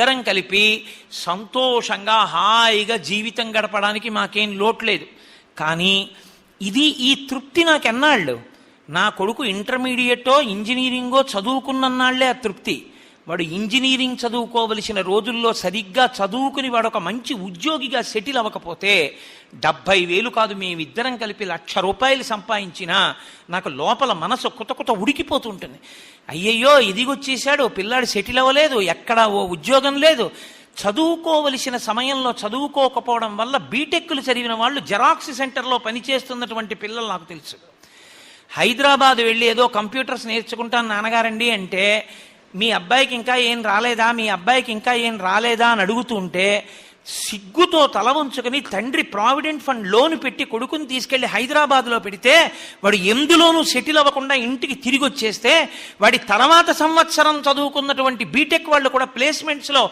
అందరం కలిపి సంతోషంగా హాయిగా జీవితం గడపడానికి మాకేం లోట్లేదు. కానీ ఇది ఈ తృప్తి నాకు ఎన్నాళ్ళు నా కొడుకు ఇంటర్మీడియటో ఇంజనీరింగో చదువుకున్నన్నాళ్ళే ఆ తృప్తి. వాడు ఇంజనీరింగ్ చదువుకోవలసిన రోజుల్లో సరిగ్గా చదువుకుని వాడు ఒక మంచి ఉద్యోగిగా సెటిల్ అవ్వకపోతే డెబ్భై వేలు కాదు మేమిద్దరం కలిపి లక్ష రూపాయలు సంపాదించినా నాకు లోపల మనసు కొత్త కొత్త ఉడికిపోతుంటుంది. అయ్యయ్యో ఇదిగొచ్చేసాడు పిల్లాడు సెటిల్ అవ్వలేదు ఎక్కడ ఓ ఉద్యోగం లేదు. చదువుకోవలసిన సమయంలో చదువుకోకపోవడం వల్ల బీటెక్లు చదివిన వాళ్ళు జెరాక్స్ సెంటర్లో పనిచేస్తున్నటువంటి పిల్లలు నాకు తెలుసు. హైదరాబాద్ వెళ్ళి ఏదో కంప్యూటర్స్ నేర్చుకుంటాను నాన్నగారండి అంటే మీ అబ్బాయికి ఇంకా ఏం రాలేదా? మీ అబ్బాయికి ఇంకా ఏం రాలేదా అని అడుగుతుంటే సిగ్గుతో తల ఉంచుకొని తండ్రి ప్రావిడెంట్ ఫండ్ లోన్ పెట్టి కొడుకుని తీసుకెళ్ళి హైదరాబాద్లో పెడితే వాడు ఎందులోనూ సెటిల్ అవ్వకుండా ఇంటికి తిరిగి వచ్చేస్తే వాడి తర్వాత సంవత్సరం చదువుకున్నటువంటి బీటెక్ వాళ్ళు కూడా ప్లేస్మెంట్స్లో